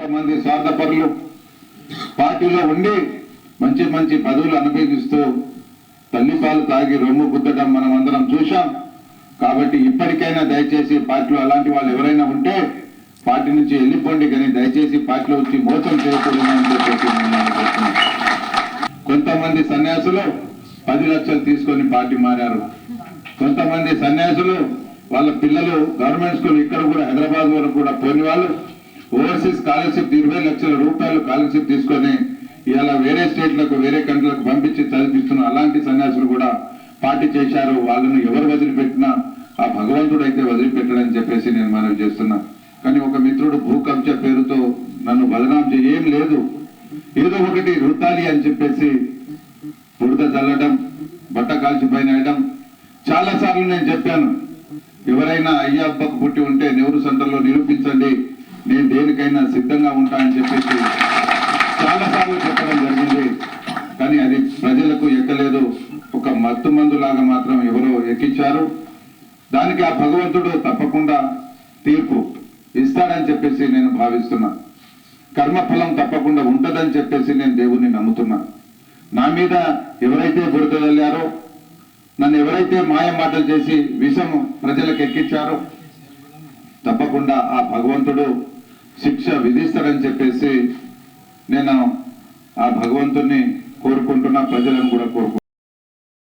కొంతమంది స్వార్థపరులు పార్టీలో ఉండి మంచి మంచి పదవులు అనుభవిస్తూ తల్లిపాలు తాగి రొమ్ము గుద్దడం మనం అందరం చూశాం. కాబట్టి ఇప్పటికైనా దయచేసి పార్టీలో అలాంటి వాళ్ళు ఎవరైనా ఉంటే పార్టీ నుంచి వెళ్ళిపోండి కానీ దయచేసి పార్టీలో వచ్చి మోసం చేయకూడదు చెప్పేసి కొంతమంది సన్యాసులు పది లక్షలు తీసుకొని పార్టీ మారారు. కొంతమంది సన్యాసులు వాళ్ళ పిల్లలు గవర్నమెంట్ స్కూల్ ఇక్కడ కూడా హైదరాబాద్ వరకు కూడా పోని వాళ్ళు. ఓవర్సీస్ స్కాలర్షిప్ ఇరవై లక్షల రూపాయలు స్కాలర్షిప్ తీసుకొని ఇలా వేరే స్టేట్లకు వేరే కంట్రీలకు పంపించి చదివిస్తున్న అలాంటి సన్యాసులు కూడా పార్టీ చేశారు. వాళ్ళను ఎవరు వదిలిపెట్టినా ఆ భగవంతుడు అయితే వదిలిపెట్టడని చెప్పేసి నేను మనవి చేస్తున్నా. కానీ ఒక మిత్రుడు భూ కబ్జా పేరుతో నన్ను బదనాం చేయం లేదు. ఏదో ఒకటి రుద్దాలి అని చెప్పేసి బుడత చల్లడం బట్ట కాల్చి పైన నేను చెప్పాను. ఎవరైనా అయ్యా అబ్బకు పుట్టి ఉంటే నెహ్రూ సెంటర్లో నిరూపించండి. నేను దేనికైనా సిద్ధంగా ఉంటా అని చెప్పేసి చాలా సార్లు చెప్పడం జరిగింది. కానీ అది ప్రజలకు ఎక్కలేదు. ఒక మత్తు మందులాగా మాత్రం ఎవరో ఎక్కించారు. దానికి ఆ భగవంతుడు తప్పకుండా తీర్పు ఇస్తాడని చెప్పేసి నేను భావిస్తున్నా. కర్మఫలం తప్పకుండా ఉంటుందని చెప్పేసి నేను దేవుణ్ణి నమ్ముతున్నా. నా మీద ఎవరైతే బురద నన్ను ఎవరైతే మాయ మాటలు చేసి విషం ప్రజలకు ఎక్కించారో తప్పకుండా ఆ భగవంతుడు శిక్ష విధిస్తాడని చెప్పేసి నేను ఆ భగవంతుణ్ణి కోరుకుంటున్నా ప్రజలను కూడా కోరుకుంటున్నాను